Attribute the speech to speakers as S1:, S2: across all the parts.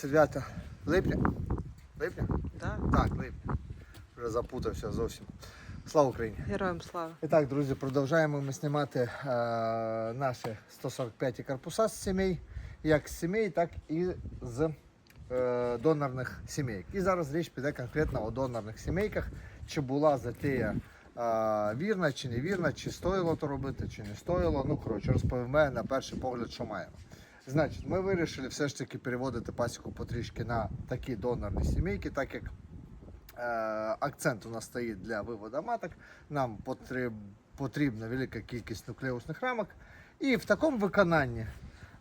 S1: Друзі, 29 липня. Липня?
S2: Да?
S1: Так, липня. Вже запутався зовсім. Слава Україні!
S2: Героям слава.
S1: І так, друзі, продовжуємо ми знімати е, наші 145 корпуса з сімей, як з сімей, так і з е, донорних сімейок. І зараз річ піде конкретно о донорних сімейках, чи була затея е, вірна, чи не вірна, чи стоїло то робити, чи не стоїло. Ну, коротше, розповімо на перший погляд, що маємо. Значить, ми вирішили все ж таки переводити пасіку потрішки на такі донорні сімейки, так як е, акцент у нас стоїть для виводу маток. Нам потріб, потрібна велика кількість нуклеусних рамок. І в такому виконанні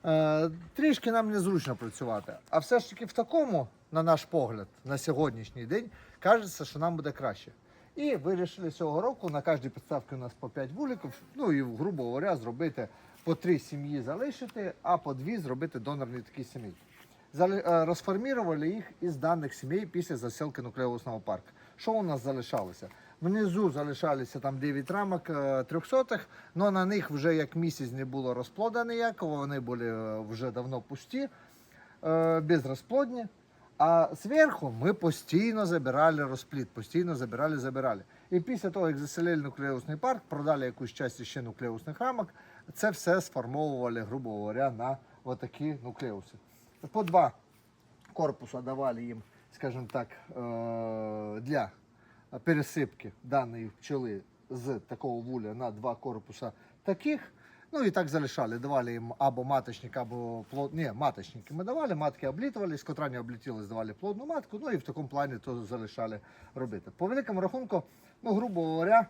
S1: е, трішки нам незручно працювати. А все ж таки в такому, на наш погляд, на сьогоднішній день, кажеться, що нам буде краще. І вирішили цього року на кожній підставці у нас по 5 вуликів, ну і, грубо говоря, зробити по 3 сім'ї залишити, а по 2 зробити донорні такі сім'ї. Е, Розформірували їх із даних сімей після засілки нуклеусного парку. Що у нас залишалося? Внизу залишалися там 9 рамок е, трьохсотих, але на них вже як місяць не було розплода ніякого, вони були е, вже давно пусті, безрозплодні. А зверху ми постійно забирали розплід, постійно забирали, забирали. І після того, як заселили нуклеусний парк, продали якусь часть ще нуклеусних рамок, це все сформовували, грубо говоря, на отакі нуклеуси. По два корпуса давали їм, скажімо так, е, для пересипки даної пчели з такого вуля на два корпуса таких. Ну і так залишали. Давали їм або маточник, або плод. Ні, маточники ми давали, матки облітувались, котра не облітілись, давали плодну матку. Ну і в такому плані то залишали робити. По великому рахунку, ну, грубо говоря,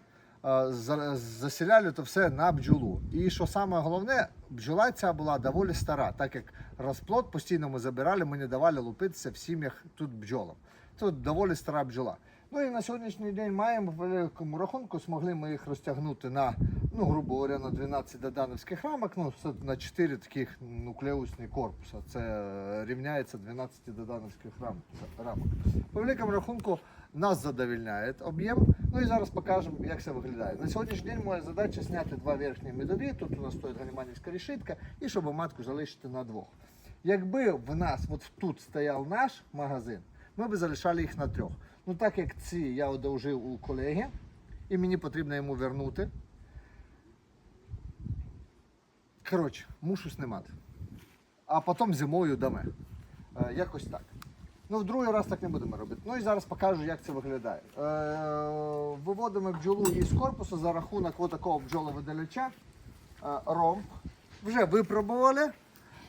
S1: засіляли то все на бджолу. І що саме головне, бджола ця була доволі стара, так як розплод постійно ми забирали, ми не давали лупитися в сім'ях тут бджолам. Тут доволі стара бджола. Ну і на сьогоднішній день маємо в великому рахунку, змогли ми їх розтягнути на, ну, грубо говоря, на 12 додановських рамок, ну, на 4 таких нуклеусні корпуса. Це рівняється 12 додановських рамок. По великому рахунку нас задовільняє об'єм. Ну і зараз покажемо, як це виглядає. На сьогоднішній день моя задача зняти два верхні медові. Тут у нас стоїть галіманівська решітка, і щоб матку залишити на двох. Якби в нас от тут стояв наш магазин, ми б залишали їх на трьох. Ну так як ці я одовжив у колеги, і мені потрібно йому вернути. Коротше, мушу знімати. А потім зимою даме. Е, якось так. Ну, в другий раз так не будемо робити. Ну і зараз покажу, як це виглядає. Е, виводимо бджолу із корпусу за рахунок от такого бджоловидаляча. Е, ромб. Вже випробували.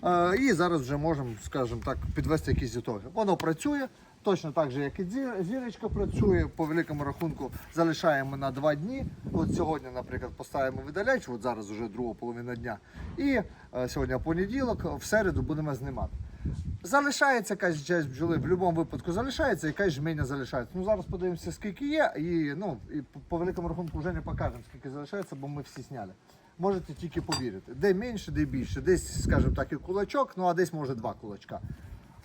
S1: Е, і зараз вже можемо, скажімо так, підвести якісь ітоги. Воно працює. Точно так же, як і зірочка працює, по великому рахунку залишаємо на два дні. От сьогодні, наприклад, поставимо видаляч, от зараз вже друга половина дня. І е, сьогодні понеділок, в середу будемо знімати. Залишається якась часть бджоли, в будь-якому випадку залишається, якась жменя залишається. Ну зараз подивимося, скільки є, і ну і по- великому рахунку вже не покажемо, скільки залишається, бо ми всі сняли. Можете тільки повірити. Де менше, де більше. Десь, скажімо так, і кулачок, ну а десь може два кулачка.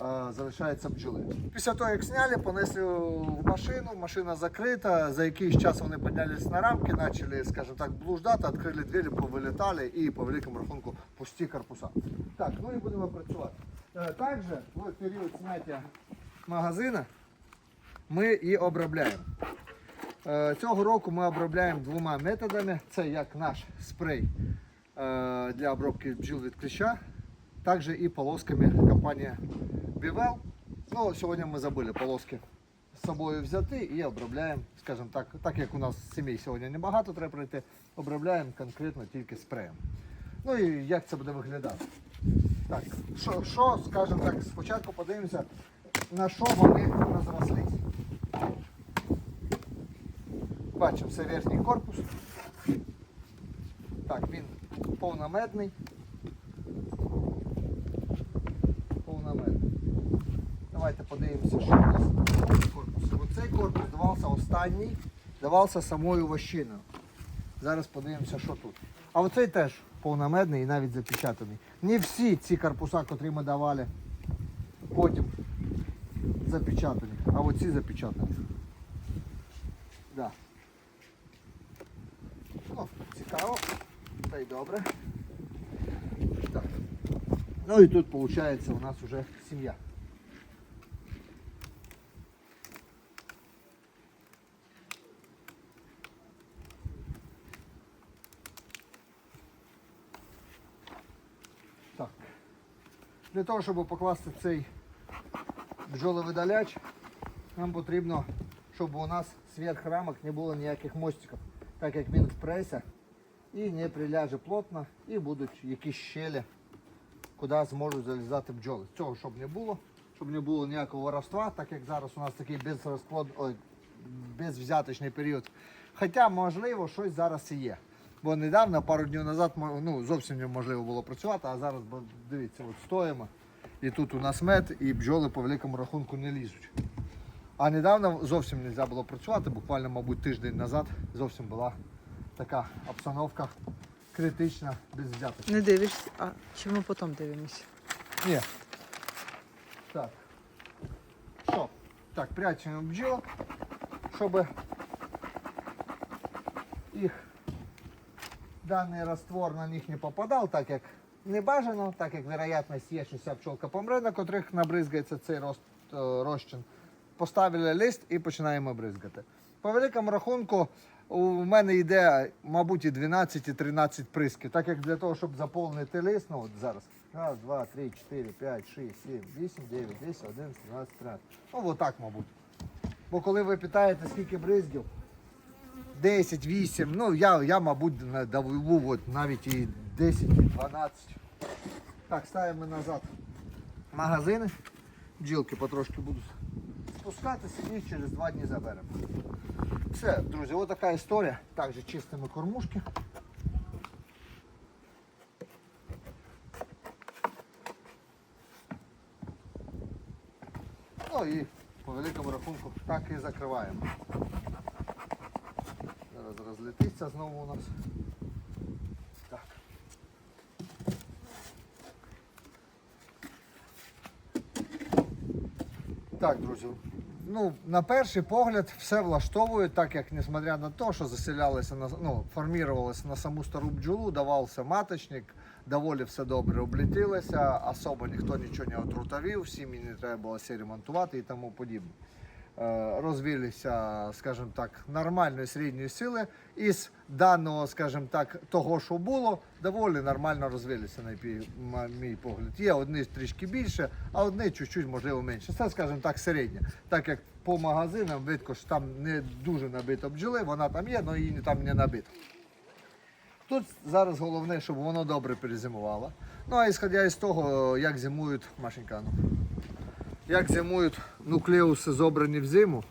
S1: Е, Залишається бджоли. Після того, як зняли, понесли в машину, машина закрита. За якийсь час вони піднялись на рамки, почали, скажімо так, блуждати, відкрили двері, повилітали і по великому рахунку пусті корпуса. Так, ну і будемо працювати. Е, Також в період зняття магазина ми і обробляємо. Е, Цього року ми обробляємо двома методами. Це як наш спрей для обробки бджіл від кліща, також і полосками компанія Bivel. Ну, сьогодні ми забули полоски з собою взяти і обробляємо, скажімо так, так як у нас сімей сьогодні небагато треба пройти, обробляємо конкретно тільки спреєм. Ну і як це буде виглядати? Так, що, що скажімо так, спочатку подивимося, на що вони розрослись. Бачимо, це верхній корпус. Так, він. Повномедний. Давайте подивимося, що у нас в корпусі. Оцей корпус давався останній, давався самою вощиною. Зараз подивимося, що тут. А оцей теж повномедний і навіть запечатаний. Не всі ці корпуса, котрі ми давали, потім запечатані, а оці запечатані. Да. Ну, цікаво. Та й добре. Так. Ну і тут виходить у нас вже сім'я. Так. Для того, щоб покласти цей бджоловидаляч, нам потрібно, щоб у нас зверх рамок не було ніяких мостиків, так як він в і не приляже плотно, і будуть якісь щелі, куди зможуть залізати бджоли. Цього щоб не було, щоб не було ніякого воровства, так як зараз у нас такий безрозплод, ой, безвзяточний період. Хоча, можливо, щось зараз і є. Бо недавно, пару днів назад, ну, зовсім неможливо було працювати, а зараз, дивіться, от стоїмо. І тут у нас мед, і бджоли по великому рахунку не лізуть. А недавно зовсім не можна було працювати, буквально, мабуть, тиждень назад зовсім була така обстановка критична, без взяток.
S2: Не дивишся, а чи ми потім дивимося?
S1: Ні. Так. Що? Так, прячемо бджілок, щоб їх даний раствор на них не попадав, так як не бажано, так як вероятність є, що ця пчолка помре, на котрих набризгається цей роз, е, розчин. Поставили лист і починаємо бризгати. По великому рахунку у мене йде, мабуть, і 12, і 13 присків. Так як для того, щоб заповнити лист, ну от зараз. Раз, два, три, чотири, п'ять, шість, сім, вісім, дев'ять, десять, одинадцять, дванадцять, тринадцять. Ну, отак, мабуть. Бо коли ви питаєте, скільки бризгів, 10, 8, ну я, я мабуть, давив от навіть і 10, і 12. Так, ставимо назад магазини. Бджілки потрошки будуть спускатися і через два дні заберемо. Все, друзі, ось така історія. Також чистимо кормушки. Ну і по великому рахунку так і закриваємо. Зараз розлетиться знову у нас. Так. Так, друзі. Ну, на перший погляд все влаштовує, так як, несмотря на те, що заселялися на ну, формувалися на саму стару бджолу, давався маточник, доволі все добре облітилося, особо ніхто нічого не отрутавив, сім'ї не треба було все ремонтувати і тому подібне. Е, Розвилися, скажімо так, нормальної середньої сили. Із даного, скажімо так, того, що було, доволі нормально розвилися, на мій погляд. Є одні трішки більше, а одні чуть-чуть, можливо, менше. Це, скажімо так, середнє. Так як по магазинам видно, що там не дуже набито бджоли, вона там є, але її там не набито. Тут зараз головне, щоб воно добре перезимувало. Ну а ісходя із того, як зимують Машенька, ну, як зимують нуклеуси зобрані в зиму.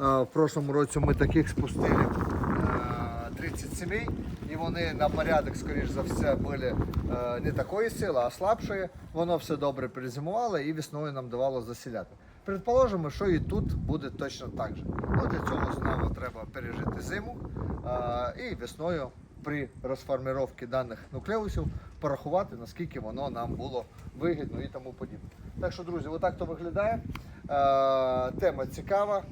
S1: Е, В прошлому році ми таких спустили е, 30 сімей, і вони на порядок, скоріш за все, були е, не такої сили, а слабшої. Воно все добре перезимувало і весною нам давало засіляти. Предположимо, що і тут буде точно так же. Ну, для цього знову треба пережити зиму е, і весною при розформіровці даних нуклеусів порахувати, наскільки воно нам було вигідно і тому подібне. Так що, друзі, отак то виглядає. Е, тема цікава.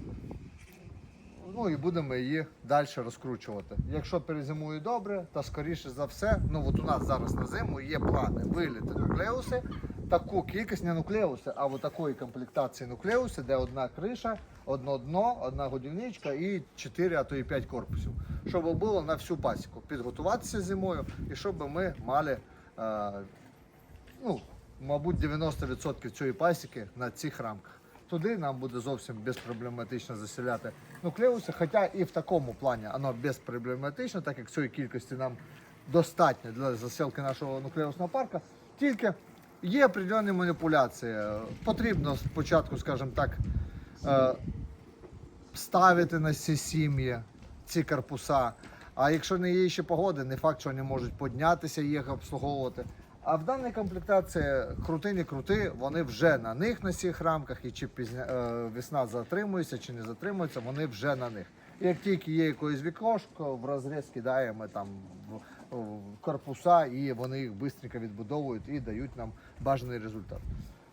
S1: Ну і будемо її далі розкручувати. Якщо перезимує добре, то скоріше за все, ну от у нас зараз на зиму є плани виліти нуклеуси, таку кількість не нуклеуси, а от такої комплектації нуклеуси, де одна криша, одно дно, одна годівничка і 4, а то і 5 корпусів. Щоб було на всю пасіку підготуватися зимою і щоб ми мали. Е, ну, мабуть, 90% цієї пасіки на цих рамках. Туди нам буде зовсім безпроблематично заселяти нуклеуси, хоча і в такому плані воно безпроблематично, так як цієї кількості нам достатньо для заселки нашого нуклеусного парка. Тільки є определені маніпуляції. Потрібно спочатку, скажімо так, е, ставити на ці сім'ї, ці корпуса. А якщо не є ще погоди, не факт, що вони можуть піднятися їх обслуговувати. А в даній комплектації крути не крути, вони вже на них на цих рамках, і чи пізня, е, весна затримується, чи не затримується, вони вже на них. Як тільки є якесь вікошко, в розріз кидаємо там в, в корпуса, і вони їх швидко відбудовують і дають нам бажаний результат.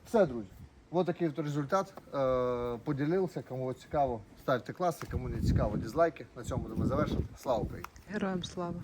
S1: Все, друзі. Ось такий от результат. Е, поділився. Кому цікаво, ставте класи, кому не цікаво, дизлайки. На цьому будемо завершити. Слава Україні!
S2: Героям слава.